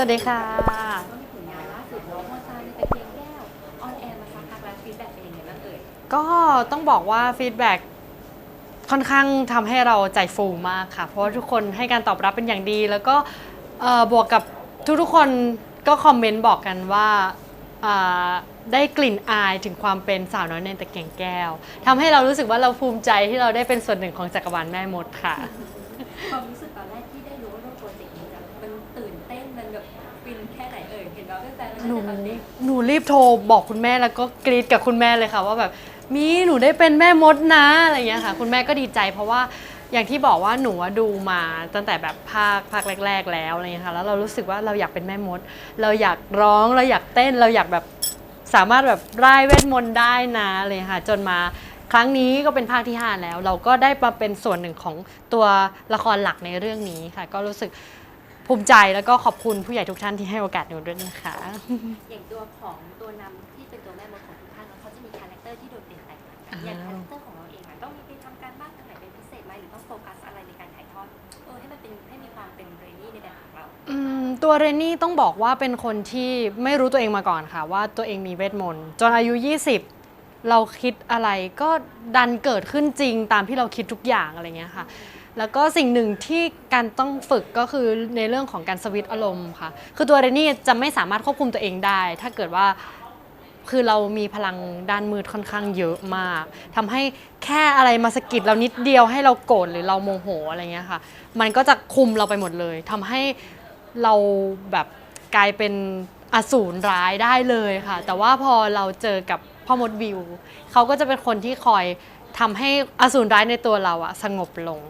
วัสดีค่ะก็มีผลงานล่าสุดเนาะมอซาในตะเกียงแก้วออนแอร์มาสักพักแล้วฟีดแบ็กเป็นยังไงบ้างเอ่ยก็ต้องบอกว่าฟีดแบ็กค่อนข้างทำให้เราใจฟูมากค่ะ เพราะว่าทุกคนให้การตอบรับเป็นอย่างดี แล้วก็เอ่อบวกกับทุกๆคนก็คอมเมนต์บอกกันว่าอ่าได้กลิ่นอายถึงความเป็นสาวน้อยในตะเกียงแก้วทำให้เรารู้สึกว่าเราภูมิใจที่เราได้เป็นส่วนหนึ่งของจักรวาลแม่มดค่ะ ความรู้สึก หนูหนูรีบโทรบอกคุณแม่แล้วก็กรีดกับคุณแม่เลยค่ะ ว่าแบบมีหนูได้เป็นแม่มดนะอะไรอย่างเงี้ยค่ะ คุณแม่ก็ดีใจเพราะว่าอย่างที่บอกว่าหนูอะดูมาตั้งแต่แบบภาคภาคแรก ๆ แล้วอะไรเงี้ยค่ะแล้วเรารู้สึกว่าเราอยากเป็นแม่มด เราอยากร้องเราอยากเต้นเราอยากแบบสามารถแบบร่ายเวทมนต์ได้นะอะไรเลยค่ะ จนมาครั้งนี้ก็เป็นภาคที่ 5 แล้ว เราก็ได้มาเป็นส่วนหนึ่งของตัวละครหลักในเรื่องนี้ค่ะ ก็รู้สึก ภูมิใจแล้วก็ขอบคุณผู้ใหญ่ทุกท่านที่ให้โอกาสหนูด้วยนะคะ อย่างตัวของตัวนำที่เป็นตัวแม่มดของทุกท่านเนอะเขาจะมีคาแรคเตอร์ที่โดดเด่นแตกต่างกันอย่างคาแรคเตอร์ของเราเองอะต้องมีไปทำการบ้านตรงไหนเป็นพิเศษไหมหรือต้องโฟกัสอะไรในการถ่ายทอดเออให้มันเป็นให้มีความเป็นเรนนี่ในแบบของเรา อืมตัวเรนนี่ต้องบอกว่าเป็นคนที่ไม่รู้ตัวเองมาก่อนค่ะ ว่าตัวเองมีเวทมนต์จนอายุ 20 เราคิดอะไรก็ดันเกิดขึ้นจริงตามที่เราคิดทุกอย่างอะไรเงี้ยค่ะ แล้วก็สิ่งหนึ่งที่การต้องฝึกก็คือในเรื่องของการสวิตอารมณ์ค่ะ คือตัวเรนนี่จะไม่สามารถควบคุมตัวเองได้ ถ้าเกิดว่าคือเรามีพลังด้านมืดค่อนข้างเยอะมากทำให้แค่อะไรมาสะกิดเรานิดเดียวให้เราโกรธหรือเราโมโหอะไรเงี้ยค่ะ มันก็จะคุมเราไปหมดเลยทำให้เราแบบกลายเป็นอสูรร้ายได้เลยค่ะ แต่ว่าพอเราเจอกับพ่อมดวิว เขาก็จะเป็นคนที่คอยทำให้อสูรร้ายในตัวเราอะสงบลง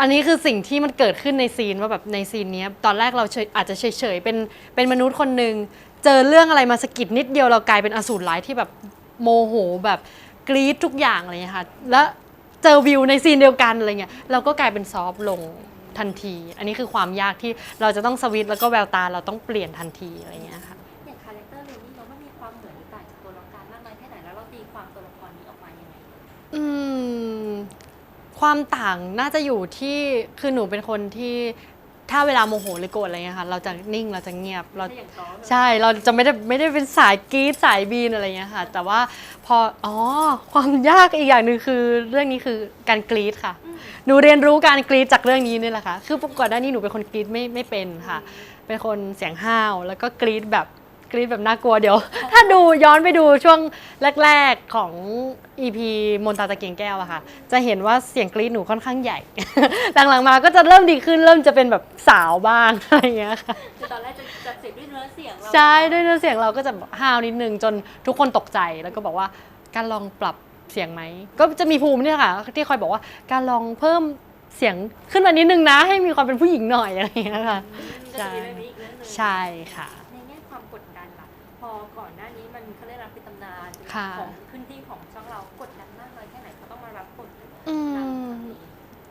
อันนี้คือสิ่งที่มันเกิดขึ้นในซีนว่าแบบในซีนเนี้ยตอนแรกเราเฉยอาจจะเฉยๆเป็นเป็นมนุษย์คนหนึ่งเจอเรื่องอะไรมาสะกิดนิดเดียวเรากลายเป็นอสูรร้ายที่แบบโมโหแบบกรี๊ดทุกอย่างอะไรเงี้ยค่ะแล้วเจอวิวในซีนเดียวกันอะไรเงี้ยเราก็กลายเป็นซอฟต์ลงทันที อันนี้คือความยากที่เราจะต้องสวิตช์แล้วก็แววตาเราต้องเปลี่ยนทันทีอะไรเงี้ยค่ะอย่างคาแรคเตอร์เรนนี่เนาะมันมีความเหมือนหรือต่างจากตัวละครมากน้อยแค่ไหนแล้วเราตีความตัวละครนี้ออกมายังไงอืม ความต่างน่าจะอยู่ที่คือหนูเป็นคนที่ถ้าเวลาโมโหหรือโกรธอะไรเงี้ยค่ะเราจะนิ่งเราจะเงียบเราถ้าอย่างซ้อมใช่เราจะไม่ได้ไม่ได้เป็นสายกรีดสายบีนอะไรเงี้ยค่ะ แต่ว่าพออ๋อความยากอีกอย่างหนึ่งคือเรื่องนี้คือการกรีดค่ะ หนูเรียนรู้การกรีดจากเรื่องนี้นี่แหละค่ะคือก่อนหน้านี้หนูเป็นคนกรีดไม่ไม่เป็นค่ะ เป็นคนเสียงห้าวแล้วก็กรีดแบบ กรีดแบบน่ากลัวเดี๋ยว ถ้าดูย้อนไปดูช่วงแรก ๆของ EP มนตาตะเกียงแก้วอะค่ะ จะเห็นว่าเสียงกรีดหนูค่อนข้างใหญ่ หลังๆมาก็จะเริ่มดีขึ้นเริ่มจะเป็นแบบสาวบ้างอะไรอย่างเงี้ยค่ะ คือตอนแรกจะจะเสียงด้วยเนื้อเสียงเราใช่ด้วยเนื้อเสียงเราก็จะห้าวนิดนึงจนทุกคนตกใจแล้วก็บอกว่าการลองปรับเสียงไหม ก็จะมีภูมิเนี่ยค่ะ ที่คอยบอกว่าการลองเพิ่มเสียงขึ้นมานิดนึงนะ ให้มีความเป็นผู้หญิงหน่อยอะไรอย่างเงี้ยค่ะ ก็จะมีเรื่องนี้อีกเรื่องหนึง ใช่ค่ะ ของขึ้นที่ของช่องเรากดดันมากน้อยแค่ไหนเขาต้องมารับบทอืนำมแบบนี้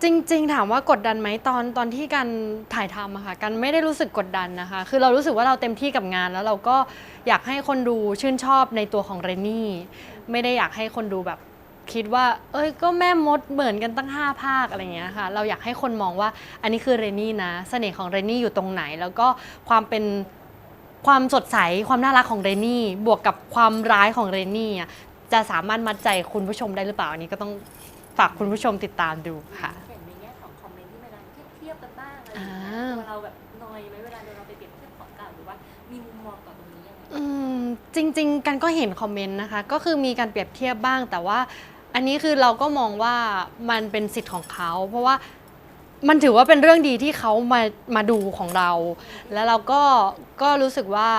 จริง ๆ ถามว่ากดดันไหมตอนตอนที่การถ่ายทำอะค่ะกันไม่ได้รู้สึกกดดันนะคะ คือเรารู้สึกว่าเราเต็มที่กับงานแล้วเราก็อยากให้คนดูชื่นชอบในตัวของเรนนี่ ไม่ได้อยากให้คนดูแบบคิดว่า เอ้ยก็แม่มดเหมือนกันตั้ง 5 ภาคอะไรอย่างเงี้ยค่ะ เราอยากให้คนมองว่าอันนี้คือเรนนี่นะ เสน่ห์ของเรนนี่อยู่ตรงไหน แล้วก็ความเป็น ความสดใสความน่ารักของเรนนี่ บวกกับความร้ายของเรนนี่อะจะสามารถมัดใจคุณผู้ชมได้หรือเปล่าอันนี้ก็ต้องฝากคุณผู้ชมติดตามดูค่ะอย่างในแง่ของคอมเมนต์ที่เวลาเทียบกันบ้างอะไรอย่างอ่าเงี้ยตัวเราแบบนอยไหมเวลาเราไปเปรียบเทียบของเก่าหรือว่ามีมุมมองต่อตรงนี้ยังไงอืมจริง ๆ กันก็เห็นคอมเมนต์นะคะ ก็คือมีการเปรียบเทียบบ้างแต่ว่า อันนี้คือเราก็มองว่ามันเป็นสิทธิ์ของเขา เพราะว่า มันถือว่าเป็นเรื่องดีที่เขามามาดูของเรา แล้วเราก็ก็รู้สึกว่า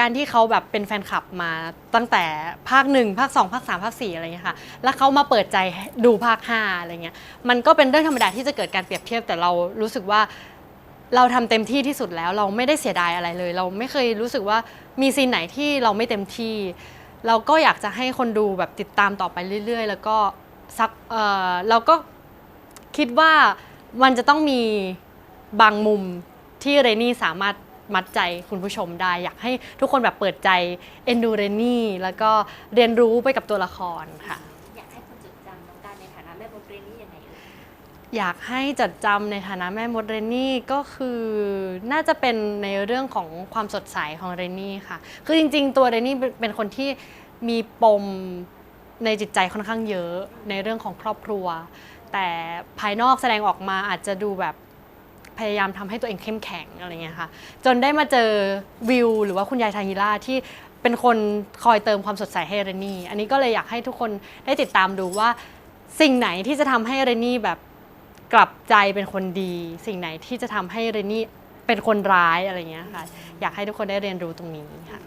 การที่เขาแบบเป็นแฟนคลับมาตั้งแต่ภาคหนึ่งภาคสองภาคสามภาคสี่อะไรเงี้ยค่ะ แล้วเขามาเปิดใจดูภาคห้าอะไรเงี้ย มันก็เป็นเรื่องธรรมดาที่จะเกิดการเปรียบเทียบแต่เรารู้สึกว่าเราทำเต็มที่ที่สุดแล้ว เราไม่ได้เสียดายอะไรเลย เราไม่เคยรู้สึกว่ามีซีนไหนที่เราไม่เต็มที่ เราก็อยากจะให้คนดูแบบติดตามต่อไปเรื่อย ๆ แล้วก็ซักเออเราก็คิดว่า มันจะต้องมีบางมุมที่เรนนี่สามารถมัดใจคุณผู้ชมได้ อยากให้ทุกคนแบบเปิดใจเอ็นดูเรนนี่แล้วก็เรียนรู้ไปกับตัวละครค่ะ อยากให้คนจดจำน้องการในฐานะแม่บทเรนนี่ยังไงเอ่ยอยากให้จดจำในฐานะแม่มดเรนนี่ก็คือน่าจะเป็นในเรื่องของความสดใสของเรนนี่ค่ะ คือจริง ๆ ตัวเรนนี่เป็นเป็นคนที่มีปมในจิตใจค่อนข้างเยอะในเรื่องของครอบครัว แต่ภายนอกแสดงออกมาอาจจะดูแบบพยายามทำให้ตัวเองเข้มแข็งอะไรเงี้ยค่ะจนได้มาเจอวิวหรือว่าคุณยายทางิล่าที่เป็นคนคอยเติมความสดใสให้เรนนี่ อันนี้ก็เลยอยากให้ทุกคนได้ติดตามดูว่า สิ่งไหนที่จะทำให้เรนนี่แบบกลับใจเป็นคนดี สิ่งไหนที่จะทำให้เรนนี่เป็นคนร้ายอะไรเงี้ยค่ะ อยากให้ทุกคนได้เรียนรู้ตรงนี้ค่ะ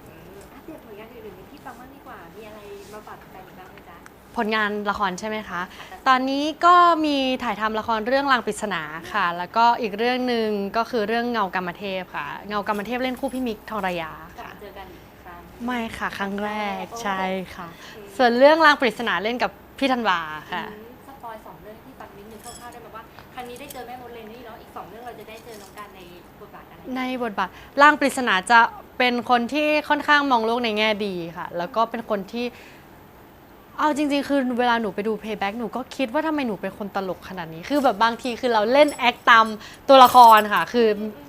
ผลงานละครใช่ไหมคะ ตอนนี้ก็มีถ่ายทำละครเรื่องรางปริศนาค่ะ แล้วก็อีกเรื่องหนึ่งก็คือเรื่องเงากรรมเทพค่ะ เงากรรมเทพเล่นคู่พี่มิกทองระยากลับค่ะมาเจอกันอีกครั้ง ไม่ค่ะ ครั้งแรกโอ้ใช่ค่ะโอเคส่วนเรื่องรางปริศนาเล่นกับพี่ธันวาค่ะอืมสปอยสองเรื่องที่ฟังนิดนึงคร่าวๆได้ไหมว่าครั้งนี้ได้เจอแม่มดเลนนี่เนาะอีกสองเรื่องเราจะได้เจอน้องการในบทบาทอะไรในบทบาทร่างปริศนาจะเป็นคนที่ค่อนข้างมองโลกในแง่ดีค่ะ แล้วก็เป็นคนที่ เอาจริง ๆ คือเวลาหนูไปดู playback หนูก็คิดว่าทำไมหนูเป็นคนตลกขนาดนี้ คือแบบบางทีคือเราเล่นแอคตามตัวละครค่ะ คือ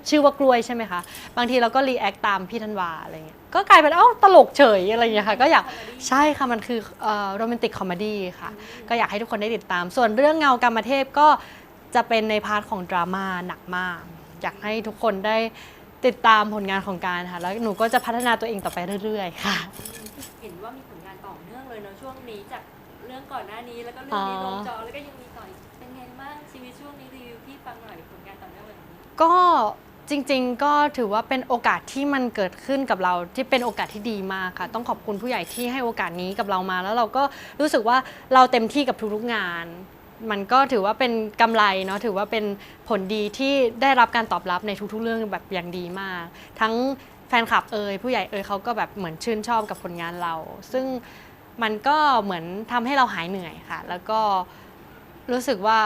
ชื่อว่ากล้วยใช่ไหมคะ บางทีเราก็รีแอคตามพี่ธันวาอะไรเงี้ย ก็กลายเป็นเอ้าตลกเฉยอะไรเงี้ยค่ะ ก็อยากใช่ค่ะ มันคือโรแมนติกคอมเมดี้ค่ะ ก็อยากให้ทุกคนได้ติดตาม ส่วนเรื่องเงากรรมเทพก็จะเป็นในพาร์ทของดราม่าหนักมาก อยากให้ทุกคนได้ติดตามผลงานของการค่ะ แล้วหนูก็จะพัฒนาตัวเองต่อไปเรื่อย ๆ ค่ะ เห็นว่ามี นีจากเรื่องก่อนหน้านี้แล้วก็เรื่องนี้ลงจอแล้วก็ยังมีต่ออีกเป็นไงบ้างชีวิตช่วงนี้รีวิวที่ฟังหน่อยผลงานต่อเนื่องแบบนี้ก็จริงๆ ก็ถือว่าเป็นโอกาสที่มันเกิดขึ้นกับเราที่เป็นโอกาสที่ดีมากค่ะ ต้องขอบคุณผู้ใหญ่ที่ให้โอกาสนี้กับเรามา แล้วเราก็รู้สึกว่าเราเต็มที่กับทุกๆงาน มันก็ถือว่าเป็นกำไรเนาะถือว่าเป็นผลดีที่ได้รับการตอบรับในทุกๆ เรื่องแบบอย่างดีมาก ทั้งแฟนคลับเอ่ยผู้ใหญ่เอ่ยเขาก็แบบเหมือนชื่นชอบกับผลงานเรา ซึ่ง มันก็เหมือนทำให้เราหายเหนื่อยค่ะ แล้วก็รู้สึกว่า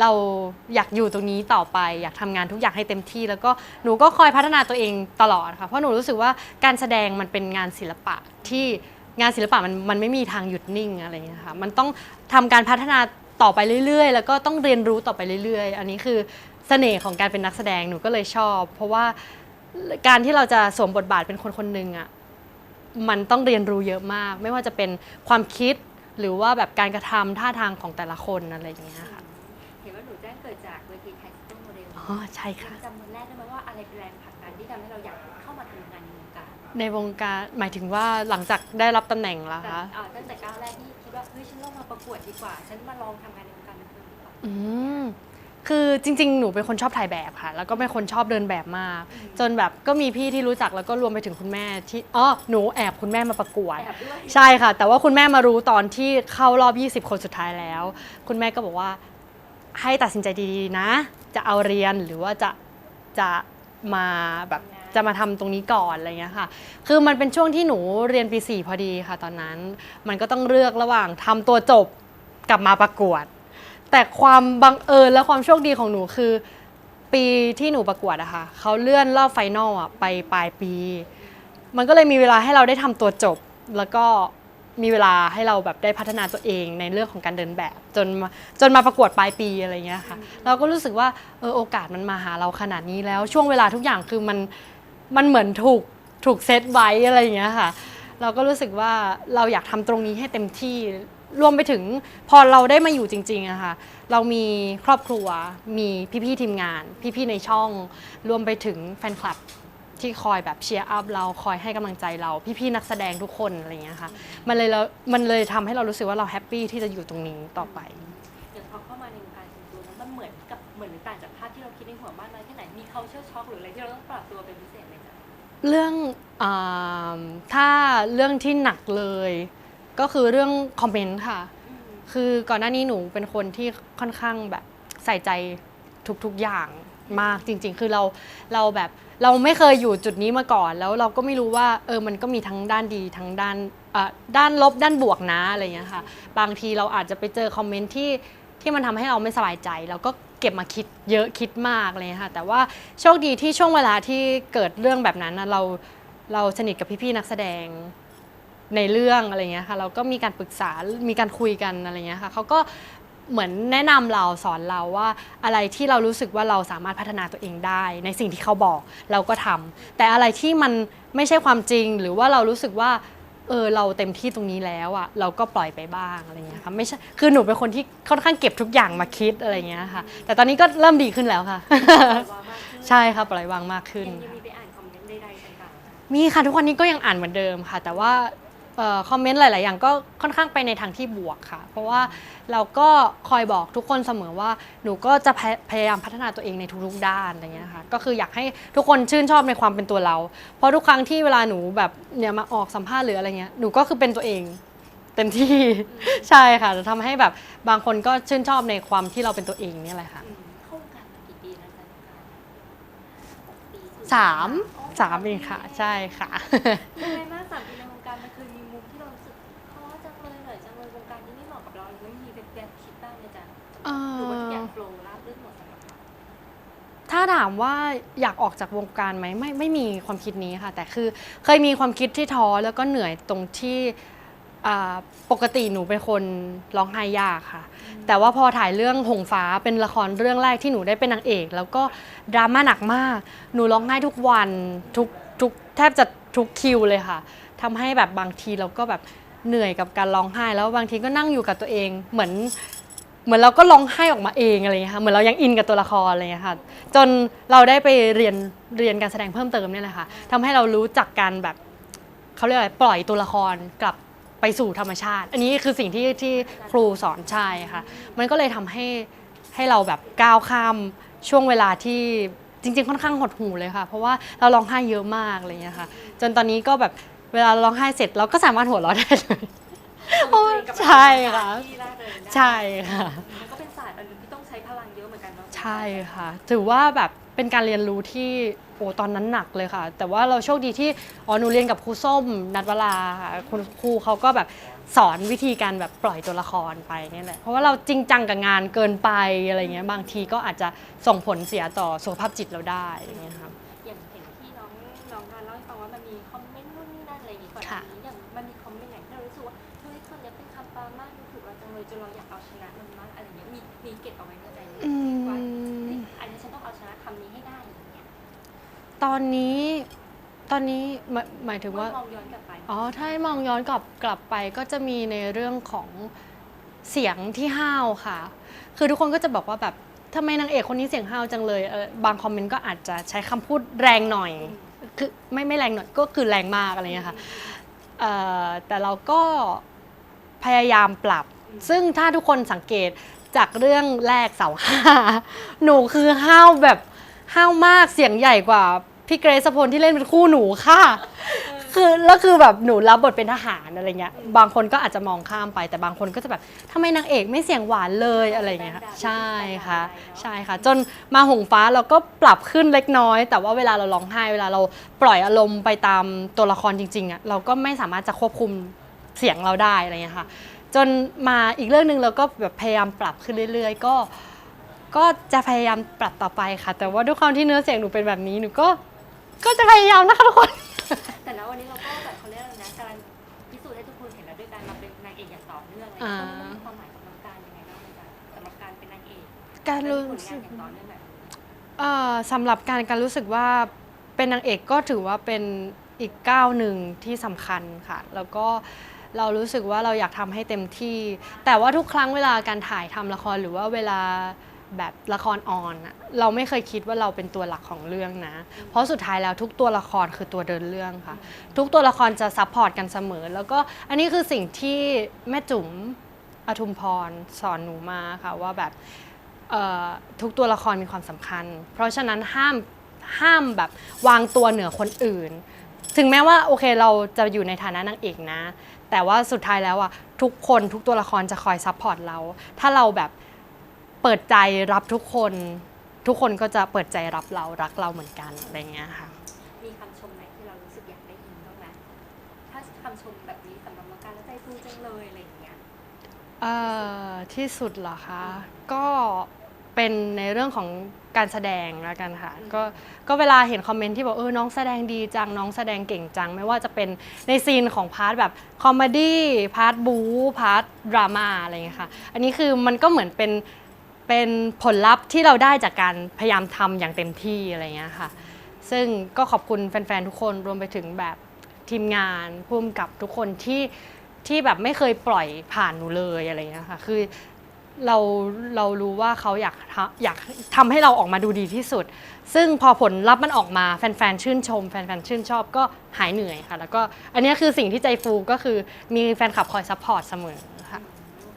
เราอยากอยู่ตรงนี้ต่อไป อยากทำงานทุกอย่างให้เต็มที่ แล้วก็หนูก็คอยพัฒนาตัวเองตลอดค่ะ เพราะหนูรู้สึกว่าการแสดงมันเป็นงานศิลปะที่งานศิลปะมันมันไม่มีทางหยุดนิ่งอะไรอย่างเงี้ค่ะ มันต้องทำการพัฒนาต่อไปเรื่อยๆ แล้วก็ต้องเรียนรู้ต่อไปเรื่อยๆ อันนี้คือเสน่ห์ของการเป็นนักแสดงหนูก็เลยชอบ เพราะว่าการที่เราจะสวมบทบาทเป็นคนคนหนึ่งอะ มันต้องเรียนรู้เยอะมาก ไม่ว่าจะเป็นความคิดหรือว่าแบบการกระทำท่าทางของแต่ละคนอะไรอย่างเงี้ยค่ะเห็นว่าหนูแจ้งเกิดจากเวทีไทยซิตี้โมเดลอ๋อใช่ค่ะ จำวันแรกได้ไหมว่าอะไรเป็นแรงผลักดันที่ทำให้เราอยากเข้ามาทำงานในวงการในวงการหมายถึงว่าหลังจากได้รับตำแหน่งแล้วแต่คะ เอ่อตั้งแต่ก้าวแรกที่คิดว่าเฮ้ยฉันลองมาประกวดดีกว่า ฉันมาลองทำงานในวงการบันเทิงดีกว่าอืม คือจริง ๆ หนูเป็นคนชอบถ่ายแบบค่ะ แล้วก็เป็นคนชอบเดินแบบมาก จนแบบก็มีพี่ที่รู้จักแล้วก็รวมไปถึงคุณแม่ที่อ๋อหนูแอบคุณแม่มาประกวดแอบด้วยใช่ค่ะ แต่ว่าคุณแม่มารู้ตอนที่เข้ารอบ 20 คนสุดท้ายแล้ว คุณแม่ก็บอกว่าให้ตัดสินใจดีๆนะ จะเอาเรียนหรือว่าจะจะมาแบบจะมาทำตรงนี้ก่อนอะไรเงี้ยค่ะ คือมันเป็นช่วงที่หนูเรียนปี 4 พอดีค่ะ ตอนนั้น มันก็ต้องเลือกระหว่างทำตัวจบกับมาประกวด แต่ความบังเอิญและความโชคดีของหนูคือ ปีที่หนูประกวดอะค่ะเขาเลื่อนรอบไฟนอลอะไปปลายปี มันก็เลยมีเวลาให้เราได้ทำตัวจบ แล้วก็มีเวลาให้เราแบบได้พัฒนาตัวเองในเรื่องของการเดินแบบ จนมาจนมาประกวดปลายปีอะไรเงี้ยค่ะ เราก็รู้สึกว่าเออโอกาสมันมาหาเราขนาดนี้แล้วช่วงเวลาทุกอย่างคือมันมันเหมือนถูกถูกเซตไว้อะไรอย่างเงี้ยค่ะ เราก็รู้สึกว่าเราอยากทำตรงนี้ให้เต็มที่ รวมไปถึงพอเราได้มาอยู่จริงๆอะค่ะเรามีครอบครัวมีพี่ๆทีมงาน พี่ๆในช่อง รวมไปถึงแฟนคลับที่คอยแบบเชียร์อัพเราคอยให้กำลังใจเรา พี่ๆนักแสดงทุกคนอะไรอย่างเงี้ยค่ะมันเลยเรามันเลยทำให้เรารู้สึกว่าเราแฮปปี้ที่จะอยู่ตรงนี้ต่อไปเดี๋ยวพอเข้ามาในวงการส่วนตัวนั้นมันเหมือนกับเหมือนหรือต่างจากภาพที่เราคิดในหัวบ้านน้อยแค่ไหนมี culture shock หรืออะไรที่เราต้องปรับตัวเป็นพิเศษไหมจ๊ะเรื่องอาถ้าเรื่องที่หนักเลย ก็คือเรื่องคอมเมนต์ค่ะ คือก่อนหน้านี้หนูเป็นคนที่ค่อนข้างแบบใส่ใจทุกๆอย่างมากจริง ๆ คือเราเราแบบเราไม่เคยอยู่จุดนี้มาก่อน แล้วเราก็ไม่รู้ว่าเออมันก็มีทั้งด้านดีทั้งด้านด้านลบด้านบวกนะอะไรอย่างเงี้ยค่ะ บางทีเราอาจจะไปเจอคอมเมนต์ที่ที่มันทำให้เราไม่สบายใจ เราก็เก็บมาคิดเยอะคิดมากเลยค่ะ แต่ว่าโชคดีที่ช่วงเวลาที่เกิดเรื่องแบบนั้นนะเราเราสนิทกับพี่ๆนักแสดง ในเรื่องอะไรเงี้ยค่ะเราก็มีการปรึกษา มีการคุยกันอะไรเงี้ยค่ะเขาก็เหมือนแนะนำเราสอนเราว่าอะไรที่เรารู้สึกว่าเราสามารถพัฒนาตัวเองได้ ในสิ่งที่เขาบอกเราก็ทำแต่อะไรที่มันไม่ใช่ความจริงหรือว่าเรารู้สึกว่าเออเราเต็มที่ตรงนี้แล้วอะเราก็ปล่อยไปบ้างอะไรเงี้ยค่ะไม่ใช่คือหนูเป็นคนที่ค่อนข้างเก็บทุกอย่างมาคิดอะไรเงี้ยค่ะ แต่ตอนนี้ก็เริ่มดีขึ้นแล้วค่ะ ใช่ค่ะปล่อยวางมากขึ้นมีไปอ่านคอมเมนต์ใดๆต่างมีค่ะทุกวันนี้ก็ยังอ่านเหมือนเดิมค่ะ แต่ว่า คอมเมนต์หลาย ๆ อย่างก็ค่อนข้างไปในทางที่บวกค่ะ เพราะว่าเราก็คอยบอกทุกคนเสมอว่าหนูก็จะพยพยายามพัฒนาตัวเองในทุก ๆ ด้านอะไรเงี้ยค่ะก็คืออยากให้ทุกคนชื่นชอบในความเป็นตัวเรา เพราะทุกครั้งที่เวลาหนูแบบเนี่ยมาออกสัมภาษณ์หรืออะไรเงี้ยหนูก็คือเป็นตัวเองเต็มที่ใช่ค่ะจะทำให้แบบบางคนก็ชื่นชอบในความที่เราเป็นตัวเองเนี่ยแหละค่ะอืมเข้าวงการมากี่ปีแล้วจ๊ะน้องการหกปีสี่สามอ๋อสามเองค่ะ ใช่ค่ะยังไงบ้างสามปี ถ้าถามว่าอยากออกจากวงการไหมไม่ไม่มีความคิดนี้ค่ะ แต่คือเคยมีความคิดที่ท้อแล้วก็เหนื่อยตรงที่อ่าปกติหนูเป็นคนร้องไห้ยากค่ะ แต่ว่าพอถ่ายเรื่องหงฟ้าเป็นละครเรื่องแรกที่หนูได้เป็นนางเอก แล้วก็ดราม่าหนักมาก หนูร้องไห้ทุกวันทุกทุกแทบจะทุกคิวเลยค่ะทำให้แบบบางทีเราก็แบบเหนื่อยกับการร้องไห้ แล้วบางทีก็นั่งอยู่กับตัวเอง เหมือน เหมือนเราก็ร้องไห้ออกมาเองอะไรอย่างเงี้ยค่ะเหมือนเรายังอินกับตัวละครอะไรอย่างเงี้ยค่ะจนเราได้ไปเรียนเรียนการแสดงเพิ่มเติมเนี่ยแหละค่ะทำให้เรารู้จักการแบบเขาเรียกอะไรปล่อยตัวละครกลับไปสู่ธรรมชาติ อันนี้คือสิ่งที่ที่ครูสอนใช่ค่ะ มันก็เลยทำให้ให้เราแบบก้าวข้ามช่วงเวลาที่จริง ๆ ค่อนข้างหดหู่เลยค่ะ เพราะว่าเราร้องไห้เยอะมากอะไรอย่างเงี้ยค่ะ จนตอนนี้ก็แบบเวลาร้องไห้เสร็จเราก็สามารถหัวเราะได้เลย ส่งตัวเองกลับมาใช่ค่ะ ที่ร่าเริงได้ใช่ค่ะ มันก็เป็นศาสตร์อันหนึงที่ต้องใช้พลังเยอะเหมือนกันเนาะใช่ค่ะ ถือว่าแบบเป็นการเรียนรู้ที่โอ้ตอนนั้นหนักเลยค่ะ แต่ว่าเราโชคดีที่อ๋อหนูเรียนกับครูส้ม นัดเวลาค่ะคุณครูเขาก็แบบสอนวิธีการแบบปล่อยตัวละครไปเนี่ยแหละเพราะว่าเราจริงจังกับงานเกินไปอะไรเงี้ยบางทีก็อาจจะส่งผลเสียต่อสุขภาพจิตเราได้อย่างเงี้ยครับ อืว่ามเฮ้ยอันนี้ฉันต้องเอาชนะคำนี้ให้ได้อย่างเงี้ยตอนนี้ตอนนี้หมายหมายถึงว่า มองย้อนกลับไป อ๋อ ถ้าให้มองย้อนกลับกลับไปก็จะมีในเรื่องของเสียงที่ห้าวค่ะ คือทุกคนก็จะบอกว่าแบบทำไมนางเอกคนนี้เสียงห้าวจังเลยเออบางคอมเมนต์ก็อาจจะใช้คำพูดแรงหน่อย คือไม่ไม่แรงหน่อยก็คือแรงมากอะไรเงี้ยค่ะเอ่อแต่เราก็พยายามปรับ ซึ่งถ้าทุกคนสังเกต จากเรื่องแรกเสาห้าหนูคือห้าวแบบห้าวมากเสียงใหญ่กว่าพี่เกรซพลที่เล่นเป็นคู่หนูค่ะ คือแล้วคือแบบหนูรับบทเป็นทหารอะไรเงี้ย บางคนก็อาจจะมองข้ามไป แต่บางคนก็จะแบบทำไมนางเอกไม่เสียงหวานเลยอะไรเงี้ย ใช่ค่ะ ใช่ค่ะ จนมาหงฟ้าเราก็ปรับขึ้นเล็กน้อย แต่ว่าเวลาเราร้องไห้เวลาเราปล่อยอารมณ์ไปตามตัวละครจริงๆอะเราก็ไม่สามารถจะควบคุมเสียงเราได้อะไรเงี้ยค่ะ จนมาอีกเรื่องหนึ่งเราก็แบบพยายามปรับขึ้นเรื่อย ๆ ก็ก็จะพยายามปรับต่อไปค่ะ แต่ว่าด้วยความที่เนื้อเสียงหนูเป็นแบบนี้หนูก็ ก็จะพยายามนะคะทุกคน แต่แล้ววันนี้เราก็แบบเขาเรียกอะไรนะการพิสูจน์ให้ทุกคนเห็นแล้วด้วยการมาเป็นนางเอกอย่างต่อเนื่องอะไรอย่างเงี้ยอ่ามันมีความหมายกับน้องการยังไงบ้างไหมจ๊ะสำหรับการเป็นนางเอกการและรู้มีผลสึงานกอย่างต่อเนื่องแบบนี้เอ่อสำหรับการการรู้สึกว่าเป็นนางเอกก็ถือว่าเป็นอีกก้าวหนึ่งที่สำคัญค่ะ แล้วก็ เรารู้สึกว่าเราอยากทำให้เต็มที่ แต่ว่าทุกครั้งเวลาการถ่ายทำละครหรือว่าเวลาแบบละครออนอะเราไม่เคยคิดว่าเราเป็นตัวหลักของเรื่องนะ เพราะสุดท้ายแล้วทุกตัวละครคือตัวเดินเรื่องค่ะ ทุกตัวละครจะซัพพอร์ตกันเสมอ แล้วก็อันนี้คือสิ่งที่แม่จุ๋มอทุมพรสอนหนูมาค่ะว่าแบบทุกตัวละครมีความสำคัญ เพราะฉะนั้นห้ามห้ามแบบวางตัวเหนือคนอื่น ถึงแม้ว่าโอเคเราจะอยู่ในฐานะนางเอกนะ แต่ว่าสุดท้ายแล้วอะทุกคนทุกตัวละครจะคอยซัพพอร์ตเรา ถ้าเราแบบเปิดใจรับทุกคน ทุกคนก็จะเปิดใจรับเรารักเราเหมือนกันอะไรเงี้ยค่ะ มีคำชมไหนที่เรารู้สึกอยากได้ยินบ้างไหมถ้าคำชมแบบนี้สำหรับน้องการแล้วใจฟูจังเลยอะไรอย่างเงี้ยเอ่อที่สุดเหรอคะ ก็เป็นในเรื่องของ การแสดงแล้วกันค่ะก็ก็เวลาเห็นคอมเมนต์ที่บอกเออน้องแสดงดีจังน้องแสดงเก่งจัง ไม่ว่าจะเป็นในซีนของพาร์ทแบบคอมเมดี้พาร์ทบู๊พาร์ทดราม่าอะไรอย่างเงี้ยค่ะ อันนี้คือมันก็เหมือนเป็นเป็นผลลัพธ์ที่เราได้จากการพยายามทำอย่างเต็มที่อะไรอย่างเงี้ยค่ะ ซึ่งก็ขอบคุณแฟนๆทุกคนรวมไปถึงแบบทีมงานพุ่มกับทุกคนที่ที่แบบไม่เคยปล่อยผ่านหนูเลยอะไรอย่างเงี้ยค่ะ คือ เราเรารู้ว่าเขาอยากทำอยากทำให้เราออกมาดูดีที่สุด ซึ่งพอผลลัพธ์มันออกมาแฟนๆชื่นชม แฟนๆชื่นชอบก็หายเหนื่อยค่ะ แล้วก็อันเนี้ยคือสิ่งที่ใจฟูก็คือมีแฟนคลับคอยซัพพอร์ตเสมอค่ะ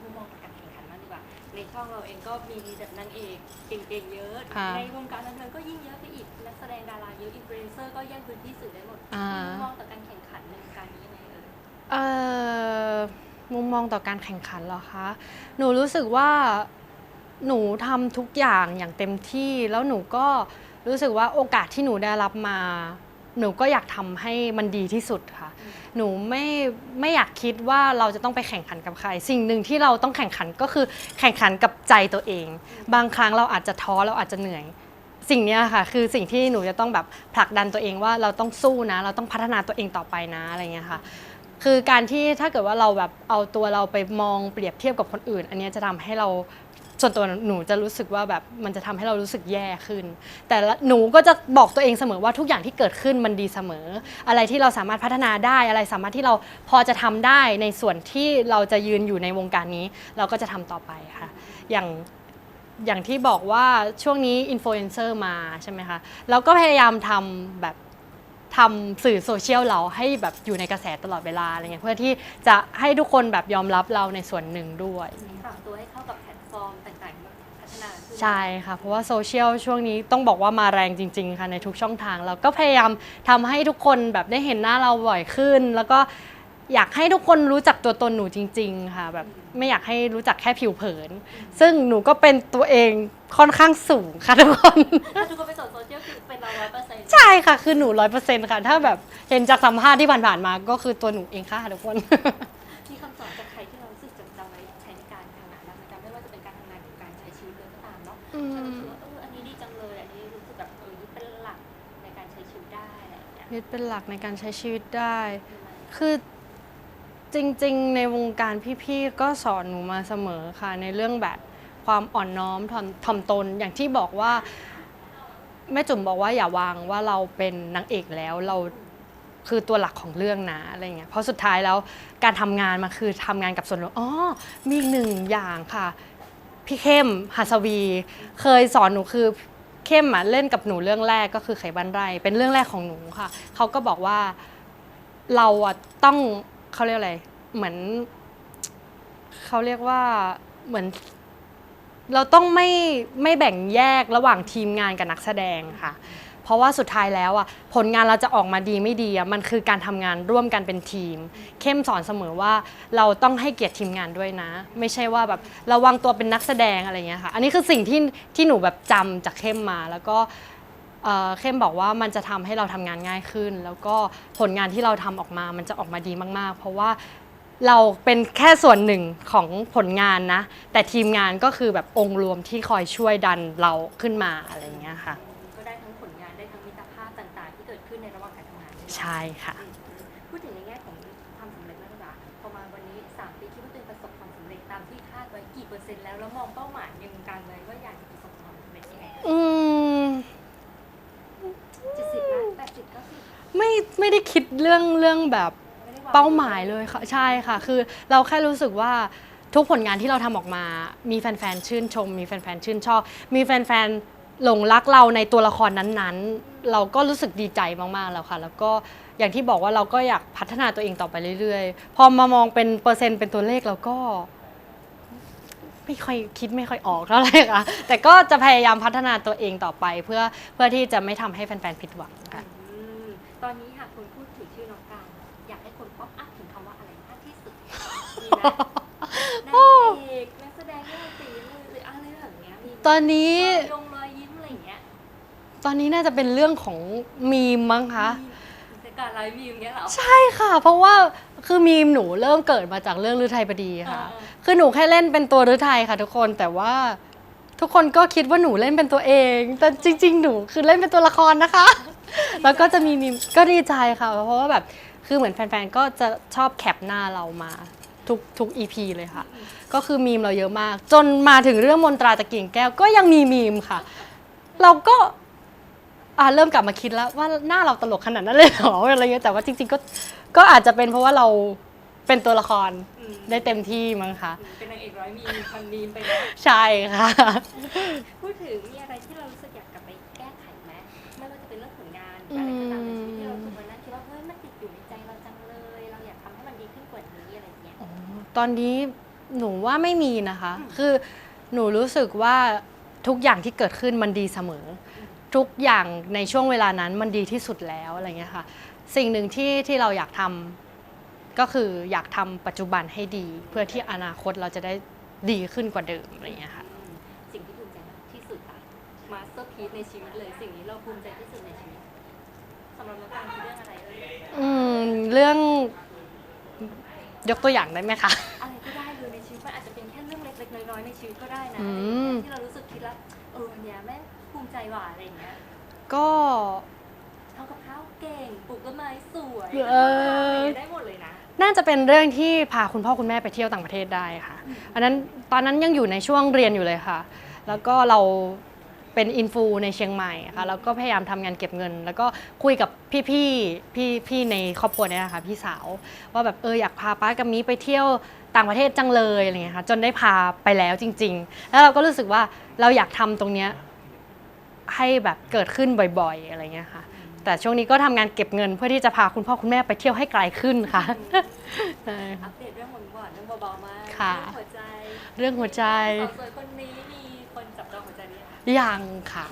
มุมมองการแข่งขันมากดีกว่าในช่องเราเองก็มีแบบนางเอกเก่งๆเยอะค่ะในวงการบันเทิงก็ยิ่งเยอะไปอีกนักแสดงดาราเยอะอินฟลูเอนเซอร์ก็แย่งพื้นที่สื่อได้หมดอ่ามุมมองต่อการแข่งขันในวงการนี้ยังไงเอ่ยเอ่อ มุมมองต่อการแข่งขันเหรอคะ หนูรู้สึกว่าหนูทำทุกอย่างอย่างเต็มที่ แล้วหนูก็รู้สึกว่าโอกาสที่หนูได้รับมา หนูก็อยากทำให้มันดีที่สุดค่ะ หนูไม่ไม่อยากคิดว่าเราจะต้องไปแข่งขันกับใคร สิ่งหนึ่งที่เราต้องแข่งขันก็คือแข่งขันกับใจตัวเอง บางครั้งเราอาจจะท้อเราอาจจะเหนื่อย สิ่งเนี้ยค่ะ คือสิ่งที่หนูจะต้องแบบผลักดันตัวเองว่าเราต้องสู้นะ เราต้องพัฒนาตัวเองต่อไปนะอะไรเงี้ยค่ะ คือการที่ถ้าเกิดว่าเราแบบเอาตัวเราไปมองเปรียบเทียบกับคนอื่น อันนี้จะทำให้เราส่วนตัวหนูจะรู้สึกว่าแบบมันจะทำให้เรารู้สึกแย่ขึ้น แต่ละหนูก็จะบอกตัวเองเสมอว่าทุกอย่างที่เกิดขึ้นมันดีเสมอ อะไรที่เราสามารถพัฒนาได้อะไรสามารถที่เราพอจะทำได้ในส่วนที่เราจะยืนอยู่ในวงการนี้ เราก็จะทำต่อไปค่ะ อย่าง อย่างที่บอกว่าช่วงนี้อินฟลูเอนเซอร์มาใช่ไหมคะ เราก็พยายามทำแบบ ทำสื่อโซเชียลเราให้แบบอยู่ในกระแสตลอดเวลาอะไรเงี้ยเพื่อที่จะให้ทุกคนแบบยอมรับเราในส่วนหนึ่งด้วย ปรับตัวให้เข้ากับแพลตฟอร์มต่างๆพัฒนาขึ้น ใช่ค่ะ เพราะว่าโซเชียลช่วงนี้ต้องบอกว่ามาแรงจริง ๆ ค่ะในทุกช่องทาง เราก็พยายามทำให้ทุกคนแบบได้เห็นหน้าเราบ่อยขึ้น แล้วก็ อยากให้ทุกคนรู้จักตัวตนหนูจริง ๆ ค่ะแบบไม่อยากให้รู้จักแค่ผิวเผิน ซึ่งหนูก็เป็นตัวเองค่อนข้างสูงค่ะทุกคนถ้าทุกคนไปสอนโซเชียลคือเป็นเราร้อยเปอร์เซ็นต์ใช่ค่ะ คือหนูร้อยเปอร์เซ็นต์ค่ะ ถ้าแบบเห็นจากสัมภาษณ์ที่ผ่านๆมา ก็คือตัวหนูเองค่ะทุกคน มีคำสอนจากใครที่เรารู้สึกจดจำไว้ใช้ในการทำงานบ้างไหมคะไม่ว่าจะเป็นการทำงานหรือการใช้ชีวิตเลยก็ตามเนาะอืมเรารู้สึกว่าเอออันนี้ดีจังเลยอันนี้รู้สึกแบบเออยึดเป็นหลักในการใช้ชีวิตได้อะไรอย่างเงี้ยยึดเป็นหลักในการใช้ชีวิตได้มีไหมคือ จริงๆ ในวงการพี่ๆ ก็สอนหนูมาเสมอค่ะ ในเรื่องแบบความอ่อนน้อมถ่อมถ่อมตนอย่างที่บอกว่า แม่จุ๋มบอกว่าอย่าวางว่าเราเป็นนางเอกแล้วเราคือตัวหลักของเรื่องนะอะไรเงี้ยเพราะสุดท้ายแล้วการทำงานมันคือทำงานกับส่วนรวมอ๋อมีอีกหนึ่งอย่างค่ะ พี่เข้มหัสวี เคยสอนหนูคือเข้มอะเล่นกับหนูเรื่องแรกก็คือไขบันไรเป็นเรื่องแรกของหนูค่ะเขาก็บอกว่า เราอะต้อง เขาเรียกอะไร เหมือนเขาเรียกว่าเหมือน เราต้องไม่ไม่แบ่งแยกระหว่างทีมงานกับนักแสดงค่ะ เพราะว่าสุดท้ายแล้วอะผลงานเราจะออกมาดีไม่ดีอะมันคือการทำงานร่วมกันเป็นทีม เข้มสอนเสมอว่าเราต้องให้เกียรติทีมงานด้วยนะ ไม่ใช่ว่าแบบระวังตัวเป็นนักแสดงอะไรเงี้ยค่ะ อันนี้คือสิ่งที่ที่หนูแบบจำจากเข้มมาแล้วก็ เอ่อเข้มบอกว่ามันจะทำให้เราทำงานง่ายขึ้น แล้วก็ผลงานที่เราทำออกมา มันจะออกมาดีมาก ๆ เพราะว่าเราเป็นแค่ส่วนหนึ่งของผลงานนะ แต่ทีมงานก็คือแบบองค์รวมที่คอยช่วยดันเราขึ้นมาอะไรอย่างเงี้ยค่ะ ก็ได้ทั้งผลงานได้ทั้งมิตรภาพต่างๆ ที่เกิดขึ้นในระหว่างการทำงาน ใช่ค่ะอืมพูดถึงในแง่ของความสำเร็จแล้วดีกว่าพอมาวันนี้ 3 ปีคิดว่าตัวเองประสบความสำเร็จตามที่คาดไว้กี่เปอร์เซ็นต์แล้วแล้วมองเป้าหมายในวงการไว้ว่าอยากจะประสบความสำเร็จยังไงอืม เจ็ดสิบล้านแปดสิบเก้าสิบ ไม่ไม่ได้คิดเรื่องเรื่องแบบเป้าหมายเลยค่ะใช่ค่ะ คือเราแค่รู้สึกว่าทุกผลงานที่เราทำออกมา มีแฟนๆชื่นชม มีแฟนๆชื่นชอบ มีแฟนๆหลงรักเราในตัวละครนั้นๆ เราก็รู้สึกดีใจมากๆแล้วค่ะ แล้วก็อย่างที่บอกว่าเราก็อยากพัฒนาตัวเองต่อไปเรื่อยๆ พอมามองเป็นเปอร์เซ็นต์เป็นตัวเลขเราก็ ไม่ค่อยคิดไม่ค่อยออกเท่าไหร่ค่ะ แต่ก็จะพยายามพัฒนาตัวเองต่อไป เพื่อเพื่อที่จะไม่ทำให้แฟนๆผิดหวังค่ะ นางเอกนักแสดงเรื่องสีมือหรืออะไรแบบเนี้ยมีไหมตอนนี้รอยยงรอยยิ้มอะไรอย่างเงี้ยตอนนี้น่าจะเป็นเรื่องของมีมมั้งคะ มีแต่การไลฟ์มีมเงี้ยเหรอ ใช่ค่ะ เพราะว่าคือมีมหนูเริ่มเกิดมาจากเรื่องฤทัยบดีค่ะเออเออคือหนูแค่เล่นเป็นตัวฤทัยค่ะทุกคนแต่ว่าทุกคนก็คิดว่าหนูเล่นเป็นตัวเอง แต่จริง ๆ หนูคือเล่นเป็นตัวละครนะคะ แล้วก็จะมีมีมก็ดีใจค่ะ เพราะว่าแบบคือเหมือนแฟนๆก็จะชอบแคปหน้าเรามา ทุกทุก EP เลยค่ะ ก็คือมีมเราเยอะมาก จนมาถึงเรื่องมนตราตะเกียงแก้วก็ยังมีมีมค่ะ เราก็อ่าเริ่มกลับมาคิดแล้วว่าหน้าเราตลกขนาดนั้นเลยเหรออะไรเงี้ยแต่ว่าจริง ๆ ก็ก็อาจจะเป็นเพราะว่าเราเป็นตัวละครอืมได้เต็มที่มั้งคะเป็นนางเอกร้อยมีมพันมีมไปแล้วใช่ค่ะ พูดถึงมีอะไรที่เรารู้สึกอยากกลับไปแก้ไขไหมไม่ว่าจะเป็นเรื่องผลงานหรืออะไรก็ตามในชีวิตที่เรา ตอนนี้หนูว่าไม่มีนะคะ คือหนูรู้สึกว่าทุกอย่างที่เกิดขึ้นมันดีเสมอ ทุกอย่างในช่วงเวลานั้นมันดีที่สุดแล้วอะไรเงี้ยค่ะ สิ่งหนึ่งที่ที่เราอยากทำก็คืออยากทำปัจจุบันให้ดี เพื่อที่อนาคตเราจะได้ดีขึ้นกว่าเดิมอะไรเงี้ยค่ะ สิ่งที่ภูมิใจมากที่สุดอะมาสเตอร์พีซในชีวิตเลยสิ่งนี้เราภูมิใจที่สุดในชีวิตสำหรับน้องการคือเรื่องอะไรเอ่ย อืมเรื่อง ยกตัวอย่างได้ไหมคะ อะไรก็ได้เลยในชีวิตมันอาจจะเป็นแค่เรื่องเล็กๆน้อยๆในชีวิตก็ได้นะอืม ที่เรารู้สึกคิดแล้วเออเนี่ยแม่งภูมิใจว่ะอะไรอย่างเงี้ยก็ทำกับข้าวเก่งปลูกต้นไม้สวยเออได้หมดเลยนะ น่าจะเป็นเรื่องที่พาคุณพ่อคุณแม่ไปเที่ยวต่างประเทศได้ค่ะ อันนั้นตอนนั้นยังอยู่ในช่วงเรียนอยู่เลยค่ะ แล้วก็เรา เป็นอินฟูในเชียงใหม่ค่ะแล้วก็พยายามทำงานเก็บเงิน แล้วก็คุยกับพี่ๆพี่พี่ในครอบครัวเนี่ยนะคะพี่สาว ว่าแบบเอออยากพาป้ากับมีไปเที่ยวต่างประเทศจังเลยอะไรเงี้ยค่ะจนได้พาไปแล้วจริง ๆ แล้วเราก็รู้สึกว่าเราอยากทำตรงเนี้ยให้แบบเกิดขึ้นบ่อยๆอะไรเงี้ยค่ะ แต่ช่วงนี้ก็ทำงานเก็บเงินเพื่อที่จะพาคุณพ่อคุณแม่ไปเที่ยวให้ไกลขึ้นค่ะใช่ค่ะอัปเดตเรื่องหวานๆเรื่องเบาๆมากค่ะเรื่องหัวใจ เรื่องหัวใจสาวสวยคนนี้มีคนจับจองหัวใจหรือ ยังยังค่ะ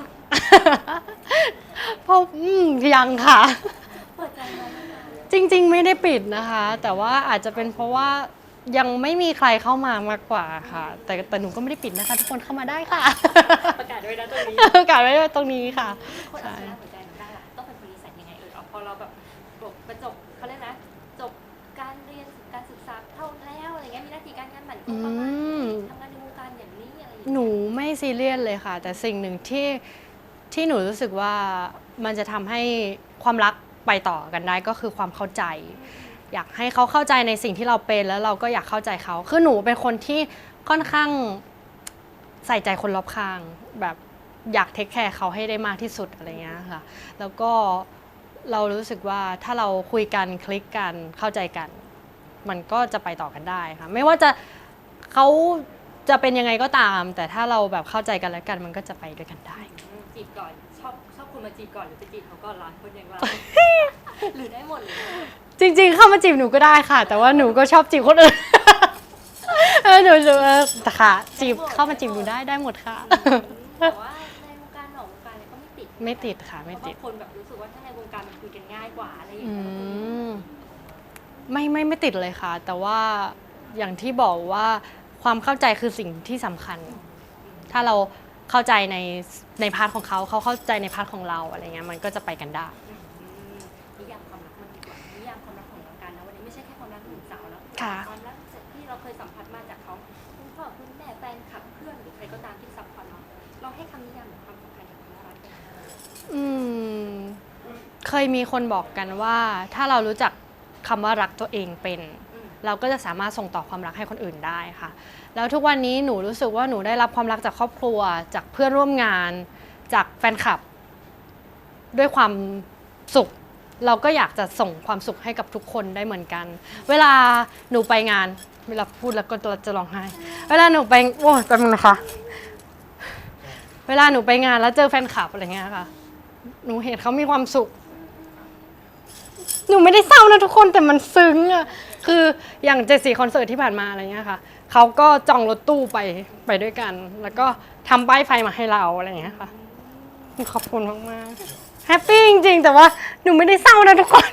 เพราะอืมยังค่ะ เปิดใจไหมคะจริงๆ ไม่ได้ปิดนะคะ แต่ว่าอาจจะเป็นเพราะว่ายังไม่มีใครเข้ามามากกว่าค่ะ แต่แต่หนูก็ไม่ได้ปิดนะคะ ทุกคนเข้ามาได้ค่ะ ประกาศด้วยนะตรงนี้ประกาศไว้ตรงนี้ค่ะคนเอาชนะหัวใจหนูได้ล่ะต้องเป็นคนนิสัยยังไงเออเอาพอเราแบบจบประจบเขาเรียกนะ จบการเรียนการศึกษาเท่าแล้วอะไรเงี้ยมีหน้าที่การงานหมั่นคงประมาณอืม นี้ทำงาน หนูไม่ซีเรียสเลยค่ะ แต่สิ่งหนึ่งที่ที่หนูรู้สึกว่ามันจะทำให้ความรักไปต่อกันได้ก็คือความเข้าใจ อยากให้เขาเข้าใจในสิ่งที่เราเป็นแล้วเราก็อยากเข้าใจเขาคือหนูเป็นคนที่ค่อนข้างใส่ใจคนรอบข้าง แบบอยากเทคแคร์เขาให้ได้มากที่สุดอะไรเงี้ยค่ะ แล้วก็เรารู้สึกว่าถ้าเราคุยกันคลิกกันเข้าใจกัน มันก็จะไปต่อกันได้ค่ะ ไม่ว่าจะเขา จะเป็นยังไงก็ตาม แต่ถ้าเราแบบเข้าใจกันแล้วกันมันก็จะไปด้วยกันได้อืมจีบก่อนชอบชอบคุณมาจีบก่อนหรือไปจีบเขาก่อนล่ะคนอย่างเรา หรือได้หมดเลยจริงๆ เข้ามาจีบหนูก็ได้ค่ะ แต่ว่าหนูก็ชอบจีบคนอื่น เออหนูจะเออแต่ค่ะ จีบเข้ามาจีบหนูได้ได้หมดค่ะ แต่ว่าในวงการหนอกวงการอะไรก็ไม่ติดไม่ติดค่ะไม่ติดเพราะบางคนแบบรู้สึกว่าถ้าในวงการมันคุยกันง่ายกว่าอะไรอย่างอืเงี้ยมไม่ไม่ไม่ติดเลยค่ะ แต่ว่าอย่างที่บอกว่า ความเข้าใจคือสิ่งที่สำคัญ ถ้าเราเข้าใจในในพาร์ทของเขาเขาเข้าใจในพาร์ทของเราอะไรเงี้ยมันก็จะไปกันได้อืมนิยามความรักมันดีกว่านิยามความรักของน้องการนะวันนี้ไม่ใช่แค่ความรักหนุ่มสาวแล้วค่ะ ความรักที่เราเคยสัมผัสมาจากเขาคุณพ่อคุณแม่แฟนคลับเพื่อนหรือใครก็ตามที่ซัพพอร์ตเราเราให้คำนิยามของความสำคัญของความรักเป็นยังไงอืมเคยมีคนบอกกันว่า ถ้าเรารู้จักคำว่ารักตัวเองเป็นอืม เราก็จะสามารถส่งต่อความรักให้คนอื่นได้ค่ะ แล้วทุกวันนี้หนูรู้สึกว่าหนูได้รับความรักจากครอบครัว จากเพื่อนร่วมงาน จากแฟนคลับ ด้วยความสุข เราก็อยากจะส่งความสุขให้กับทุกคนได้เหมือนกัน เวลาหนูไปงาน เวลาพูดแล้วก็จะร้องไห้ เวลาหนูไปโอ้ยแป๊บนึงนะคะ เวลาหนูไปงานแล้วเจอแฟนคลับอะไรเงี้ยค่ะ หนูเห็นเขามีความสุข หนูไม่ได้เศร้านะทุกคนแต่มันซึ้งอะ คืออย่างเจดสี่คอนเสิร์ตที่ผ่านมาอะไรเงี้ยค่ะเขาก็จองรถตู้ไปไปด้วยกัน แล้วก็ทำป้ายไฟมาให้เราอะไรเงี้ยค่ะ ขอบคุณมากๆแฮปปี้จริงๆ แต่ว่าหนูไม่ได้เศร้านะทุกคน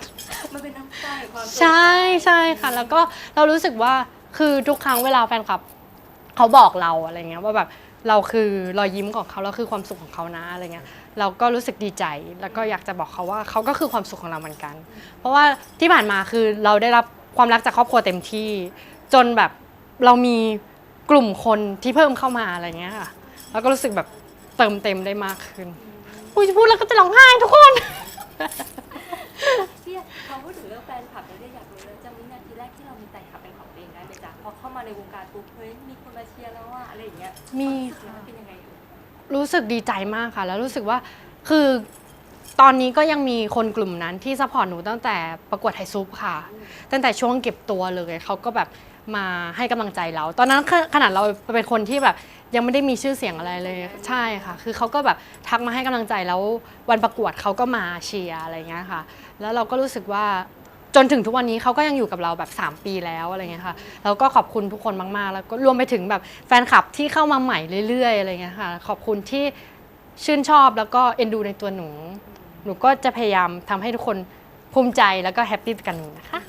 มันเป็นน้ำใจความใช่ใช่ค่ะ แล้วก็เรารู้สึกว่าคือทุกครั้งเวลาแฟนคลับเขาบอกเราอะไรเงี้ยว่าแบบเราคือรอยยิ้มของเขาเราคือความสุขของเขานะอะไรเงี้ยเราก็รู้สึกดีใจแล้วก็อยากจะบอกเขาว่าเขาก็คือความสุขของเราเหมือนกัน เพราะว่าที่ผ่านมาคือเราได้รับ ความรักจากครอบครัวเต็มที่ จนแบบเรามีกลุ่มคนที่เพิ่มเข้ามาอะไรเงี้ยค่ะแล้วก็รู้สึกแบบเติมเต็มได้มากขึ้นอุ้ยจะพูดแล้วก็จะร้องไห้ทุกคน พี่พอพูดถึงเรื่องแฟนคลับเนี่ยอยากรู้เลยจำวินาทีแรกที่เรามีแฟนคลับเป็นของตัวเองได้ไหมจ๊ะพอเข้ามาในวงการปุ๊บเฮ้ยมีคนมาเชียร์แล้วว่าอะไรอย่างเงี้ยมีความรู้สึกนั้นเป็นยังไงเอ่ยรู้สึกดีใจมากค่ะ แล้วรู้สึกว่าคือ ตอนนี้ก็ยังมีคนกลุ่มนั้นที่ซัพพอร์ตหนูตั้งแต่ประกวดไทยซุปค่ะ ตั้งแต่ช่วงเก็บตัวเลยเขาก็แบบมาให้กำลังใจเรา ตอนนั้นขนาดเราเป็นคนที่แบบยังไม่ได้มีชื่อเสียงอะไรเลยใช่ค่ะ คือเขาก็แบบทักมาให้กำลังใจแล้ววันประกวดเขาก็มาเชียร์อะไรเงี้ยค่ะ แล้วเราก็รู้สึกว่าจนถึงทุกวันนี้เขาก็ยังอยู่กับเราแบบ 3 ปีแล้วอะไรเงี้ยค่ะแล้วก็ขอบคุณทุกคนมาก ๆ แล้วก็รวมไปถึงแบบแฟนคลับที่เข้ามาใหม่เรื่อย ๆ อะไรเงี้ยค่ะ ขอบคุณที่ชื่นชอบแล้วก็เอ็นดูในตัวหนู หนูก็จะพยายามทำให้ทุกคนภูมิใจแล้วก็แฮปปี้ไปกับหนูนะคะ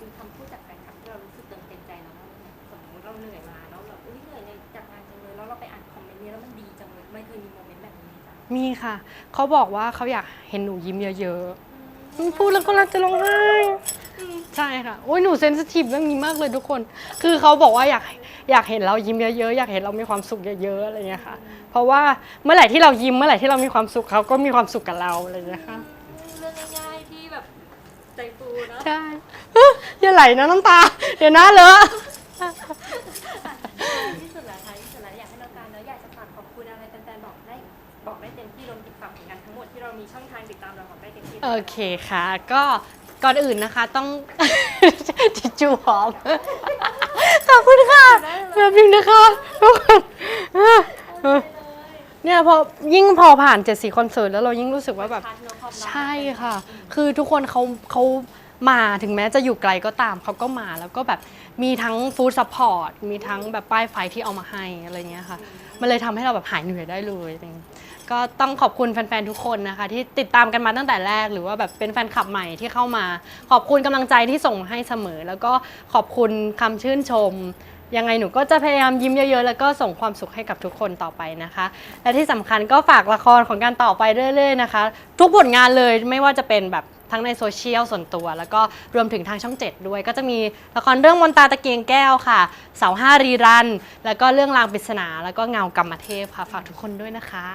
มีคำพูดจากแฟนคลับที่เรารู้สึกเติมเต็มใจเราบ้างไหมสมมติเราเหนื่อยมาแล้วแบบอุ้ยเหนื่อยในจากงานจังเลยแล้วเราไปอ่านคอมเมนต์นี้แล้วมันดีจังเลยไม่เคยมีโมเมนต์แบบนี้ไหมจ๊ะมีค่ะ เขาบอกว่าเขาอยากเห็นหนูยิ้มเยอะๆพูดแล้วก็รักจะร้องไห้ ใช่ค่ะโอ้ยหนูเซนซิทีฟเรื่องนี้มากเลยทุกคน คือเขาบอกว่าอยากอยากเห็นเรายิ้มเยอะๆอยากเห็นเรามีความสุขเยอะๆอะไรเงี้ยค่ะ เพราะว่าเมื่อไหร่ที่เรายิ้มเมื่อไหร่ที่เรามีความสุขเขาก็มีความสุขกับเราอะไรเงี้ยค่ะเรื่องง่ายๆที่แบบใจฟูเนอะใช่เฮ้ยอย่าไหลนะน้ำตา เดี๋ยวนะเลอะที่สุดแล้วท้ายที่สุดแล้วอยากให้น้องการแล้วอยากจะฝากขอบคุณอะไรแฟนๆบอกได้บอกได้เต็มที่รวมถึงฝากผลงานทั้งหมดที่เรามีช่องทางติดตามเราบอกได้เต็มที่โอเคค่ะ ก็ ก่อนอื่นนะคะต้อง ทิชชู่หอม ขอบคุณค่ะแบบนึงนะคะทุกคนเนี่ยพอยิ่งพอผ่านเจ็ดสีคอนเสิร์ตแล้วเรายิ่งรู้สึกว่าแบบ ใช่ค่ะ คือทุกคนเขาเขามาถึงแม้จะอยู่ไกลก็ตามเขาก็มาแล้วก็แบบมีทั้งฟู้ดซัพพอร์ตมีทั้งแบบป้ายไฟที่เอามาให้อะไรเงี้ยค่ะ มันเลยทำให้เราแบบหายเหนื่อยได้เลยจริง ก็ต้องขอบคุณแฟนๆ ทุกคนนะคะ ที่ติดตามกันมาตั้งแต่แรก หรือว่าแบบเป็นแฟนคลับใหม่ที่เข้ามา ขอบคุณกำลังใจที่ส่งให้เสมอ แล้วก็ขอบคุณคำชื่นชม ยังไงหนูก็จะพยายามยิ้มเยอะๆ แล้วก็ส่งความสุขให้กับทุกคนต่อไปนะคะ และที่สำคัญก็ฝากละครของการต่อไปเรื่อยๆนะคะ ทุกผลงานเลยไม่ว่าจะเป็นแบบทั้งในโซเชียลส่วนตัว แล้วก็รวมถึงทางช่อง 7 ด้วยก็จะมีละครเรื่องมนตาตะเกียงแก้วค่ะ เสาห้ารีรัน แล้วก็เรื่องรางปริศนา แล้วก็เงากรรมเทพค่ะ ฝากทุกคนด้วยนะคะ